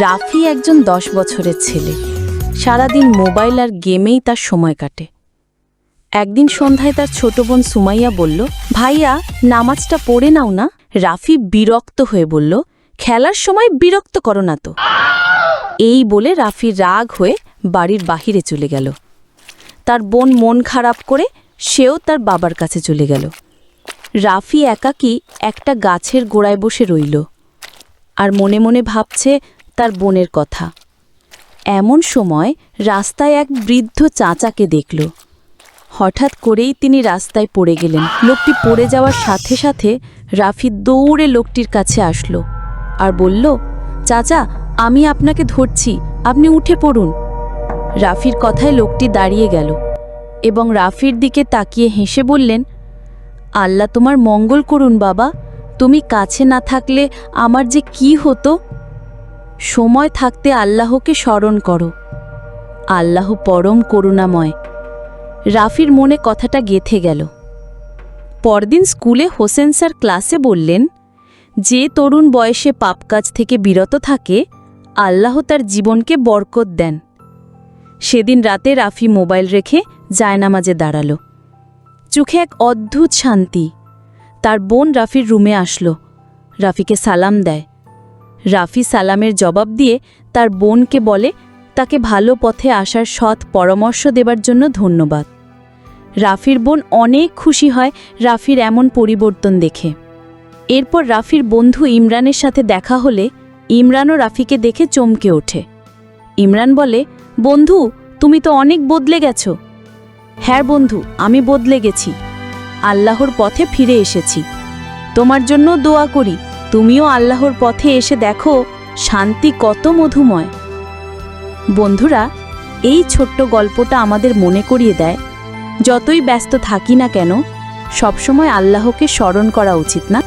রাফি একজন দশ বছরের ছেলে। সারাদিন মোবাইল আর গেমেই তার সময় কাটে। একদিন সন্ধ্যায় তার ছোট বোন সুমাইয়া বলল, ভাইয়া, নামাজটা পড়ে নাও না? রাফি বিরক্ত হয়ে বলল, খেলার সময় বিরক্ত করো না তো। এই বলে রাফি রাগ হয়ে বাড়ির বাহিরে চলে গেল। তার বোন মন খারাপ করে সেও তার বাবার কাছে চলে গেল। রাফি একাকী একটা গাছের গোড়ায় বসে রইল। আর মনে মনে ভাবছে তার বোনের কথা। এমন সময় রাস্তায় এক বৃদ্ধ চাচাকে দেখল। হঠাৎ করেই তিনি রাস্তায় পড়ে গেলেন। লোকটি পড়ে যাওয়ার সাথে সাথে রাফি দৌড়ে লোকটির কাছে আসলো আর বলল, চাচা, আমি আপনাকে ধরছি, আপনি উঠে পড়ুন। রাফির কথায় লোকটি দাঁড়িয়ে গেল এবং রাফির দিকে তাকিয়ে হেসে বললেন, আল্লাহ তোমার মঙ্গল করুন বাবা। তুমি কাছে না থাকলে আমার যে কি হতো? সময় থাকতে আল্লাহকে স্মরণ করো। আল্লাহ পরম করুণাময়। রাফির মনে কথাটা গেথে গেল। পরদিন স্কুলে হোসেন স্যার ক্লাসে বললেন, যে তরুণ বয়সে পাপ কাজ থেকে বিরত থাকে, আল্লাহ তার জীবনকে বরকত দেন। সেদিন রাতে রাফি মোবাইল রেখে জায়নামাজে দাঁড়াল। চোখে এক অদ্ভুত শান্তি। তার বোন রাফির রুমে আসলো। রাফিকে সালাম দেয়। রাফি সালামের জবাব দিয়ে তার বোনকে বলে, তাকে ভালো পথে আসার সৎ পরামর্শ দেবার জন্য ধন্যবাদ। রাফির বোন অনেক খুশি হয় রাফির এমন পরিবর্তন দেখে। এরপর রাফির বন্ধু ইমরানের সাথে দেখা হলে ইমরানও রাফিকে দেখে চমকে ওঠে। ইমরান বলে, বন্ধু, তুমি তো অনেক বদলে গেছ। হ্যাঁ বন্ধু, আমি বদলে গেছি। আল্লাহর পথে ফিরে এসেছি। তোমার জন্য দোয়া করি। তুমিও আল্লাহর পথে এসে দেখো শান্তি কত মধুময়। বন্ধুরা, এই ছোট্ট গল্পটা আমাদের মনে করিয়ে দেয়, যতই ব্যস্ত থাকি না কেন, সবসময় আল্লাহকে স্মরণ করা উচিত না?